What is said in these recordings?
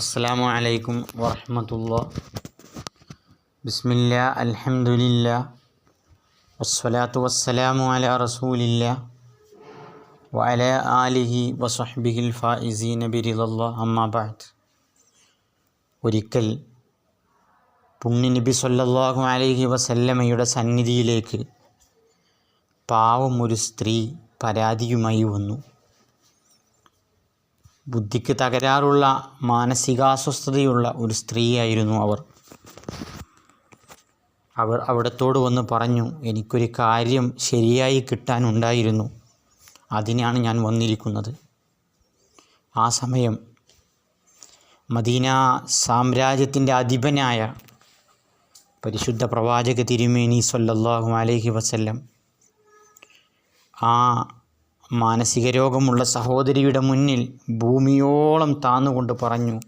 അസ്സാം വലൈക്കും വറഹമത്തുള്ള ബിസ്മില്ല അൽഹംദുലില്ല വസ്സലാത്തു വസ്സലാമു അല റസൂലില്ല വല ആലിഹി വസഹ്ബിഹിൽ ഫായിസി ബിരിലല്ല അമ്മാബാദ് ഒരിക്കൽ പുണ്യ നബി സല്ലല്ലാഹു അലൈഹി വസല്ലമയുടെ സന്നിധിയിലേക്ക് പാവം ഒരു സ്ത്രീ പരാതിയുമായി വന്നു. ബുദ്ധിക്ക് തകരാറുള്ള മാനസികാസ്വസ്ഥതയുള്ള ഒരു സ്ത്രീയായിരുന്നു അവർ. അവർ അവിടത്തോട് വന്ന് പറഞ്ഞു എനിക്കൊരു കാര്യം ശരിയായി കിട്ടാനുണ്ടായിരുന്നു അതിനാണ് ഞാൻ വന്നിരിക്കുന്നത്. ആ സമയം മദീന സാമ്രാജ്യത്തിന്റെ അധിപനായ പരിശുദ്ധ പ്രവാചക തിരുമേനി സല്ലല്ലാഹു അലൈഹി വസല്ലം ആ മാനസിക രോഗമുള്ള സഹോദരിയുടെ മുന്നിൽ ഭൂമിയോളം താന്നുകൊണ്ട് പറഞ്ഞു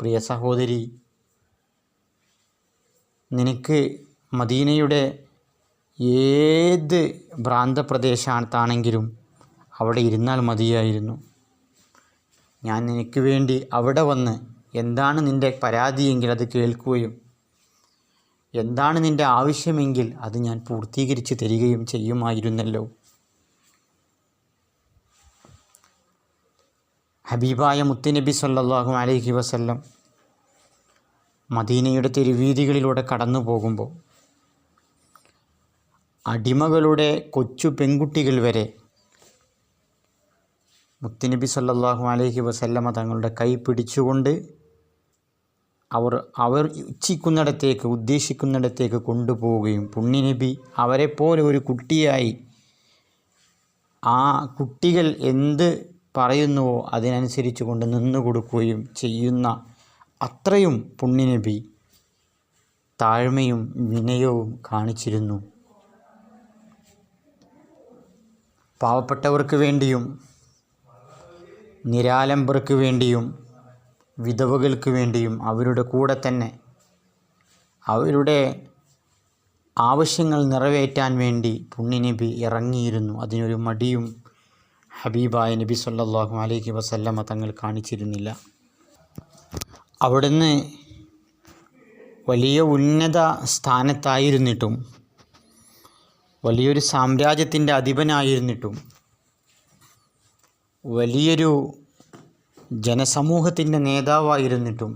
പ്രിയ സഹോദരി നിനക്ക് മദീനയുടെ ഏത് ഭ്രാന്തപ്രദേശത്താണെങ്കിലും അവിടെ ഇരുന്നാൽ മതിയായിരുന്നു. ഞാൻ നിനക്ക് വേണ്ടി അവിടെ വന്ന് എന്താണ് നിന്റെ പരാതിയെങ്കിൽ അത് കേൾക്കുകയും എന്താണ് നിന്റെ ആവശ്യമെങ്കിൽ അത് ഞാൻ പൂർത്തീകരിച്ച് തരികയും ചെയ്യുമായിരുന്നല്ലോ. ഹബീബായ മുത്തുനബി സല്ലാഹു അലൈഹി വസല്ലം മദീനയുടെ തെരുവീതികളിലൂടെ കടന്നു പോകുമ്പോൾ അടിമകളുടെ കൊച്ചു പെൺകുട്ടികൾ വരെ മുത്തുനബി സല്ലാഹു അലൈഹി വസല്ലമ തങ്ങളുടെ കൈ പിടിച്ചുകൊണ്ട് അവർ അവർ ഇച്ഛിക്കുന്നിടത്തേക്ക് ഉദ്ദേശിക്കുന്നിടത്തേക്ക് കൊണ്ടുപോവുകയും പുണ്യനബി അവരെപ്പോലെ ഒരു കുട്ടിയായി ആ കുട്ടികൾ എന്ത് പറയുന്നുവോ? അതിനനുസരിച്ച് കൊണ്ട് നിന്നു കൊടുക്കുകയും ചെയ്യുന്ന അത്രയും പുണ്യനബി താഴ്മയും വിനയവും കാണിച്ചിരുന്നു. പാവപ്പെട്ടവർക്ക് വേണ്ടിയും നിരാലംബർക്ക് വേണ്ടിയും വിധവകൾക്ക് വേണ്ടിയും അവരുടെ കൂടെ തന്നെ അവരുടെ ആവശ്യങ്ങൾ നിറവേറ്റാൻ വേണ്ടി പുണ്യനബി ഇറങ്ങിയിരുന്നു. അതിനൊരു മടിയും ഹബീബായ നബി സല്ലാഹു അലൈഹി വസല്ലമ തങ്ങൾ കാണിച്ചിരുന്നില്ല. അവിടുന്ന് വലിയ ഉന്നത സ്ഥാനത്തായിരുന്നിട്ടും വലിയൊരു സാമ്രാജ്യത്തിന്റെ അധിപനായിരുന്നിട്ടും വലിയൊരു ജനസമൂഹത്തിന്റെ നേതാവായിരുന്നിട്ടും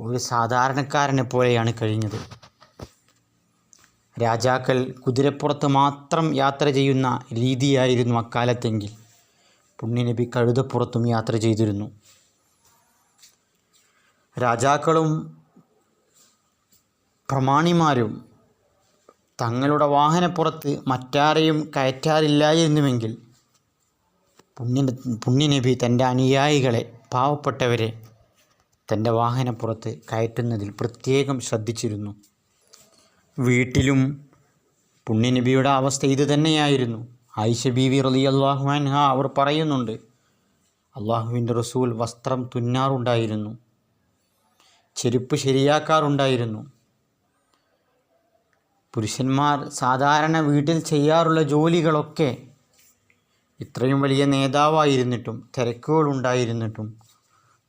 ഒരു സാധാരണക്കാരനെ പോലെയാണ് കഴിഞ്ഞത്. രാജാക്കൾ കുതിരപ്പുറത്ത് മാത്രം യാത്ര ചെയ്യുന്ന രീതിയായിരുന്നു അക്കാലത്തെങ്കിൽ. പുണ്യനബി കഴുതപ്പുറത്തും യാത്ര ചെയ്തിരുന്നു. രാജാക്കളും പ്രമാണിമാരും തങ്ങളുടെ വാഹനപ്പുറത്ത് മറ്റാരെയും കയറ്റാറില്ലായിരുന്നുവെങ്കിൽ പുണ്യ പുണ്യനബി തന്റെ അനുയായികളെ പാവപ്പെട്ടവരെ തന്റെ വാഹനപ്പുറത്ത് കയറ്റുന്നതിൽ പ്രത്യേകം ശ്രദ്ധിച്ചിരുന്നു. വീട്ടിലും പുണ്യനബിയുടെ അവസ്ഥ ഇത് തന്നെയായിരുന്നു. ആയിഷ ബീവി റലി അള്ളാഹു അൻഹ അവർ പറയുന്നുണ്ട് അള്ളാഹുവിന്റെ റസൂൽ വസ്ത്രം തുന്നാറുണ്ടായിരുന്നു ചെരുപ്പ് ശരിയാക്കാറുണ്ടായിരുന്നു. പുരുഷന്മാർ സാധാരണ വീട്ടിൽ ചെയ്യാറുള്ള ജോലികളൊക്കെ ഇത്രയും വലിയ നേതാവായിരുന്നിട്ടും തിരക്കുകളുണ്ടായിരുന്നിട്ടും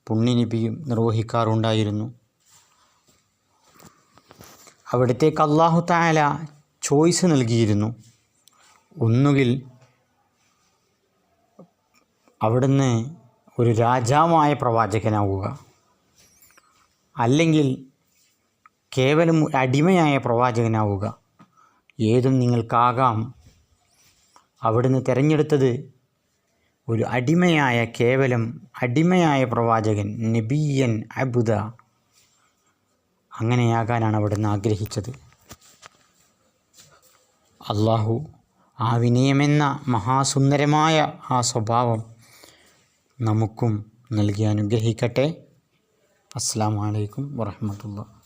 പുണ്യനിപിയും നിർവഹിക്കാറുണ്ടായിരുന്നു. അവിടത്തേക്ക് അള്ളാഹു താല ചോയ്സ് നൽകിയിരുന്നു. ഒന്നുകിൽ അവിടുന്ന് ഒരു രാജാവായ പ്രവാചകനാവുക. അല്ലെങ്കിൽ കേവലം അടിമയായ പ്രവാചകനാവുക. ഏതും നിങ്ങൾക്കാകാം. അവിടുന്ന് തിരഞ്ഞെടുത്തത് ഒരു അടിമയായ കേവലം അടിമയായ പ്രവാചകൻ നബിയൻ അബുദ അങ്ങനെയാകാനാണ് അവിടുന്ന് ആഗ്രഹിച്ചത്. അള്ളാഹു ആ വിനയമെന്ന മഹാസുന്ദരമായ ആ സ്വഭാവം നമുക്കും നൽകി അനുഗ്രഹിക്കട്ടെ. അസ്സാം വലൈക്കും വാഹമത്തുള്ള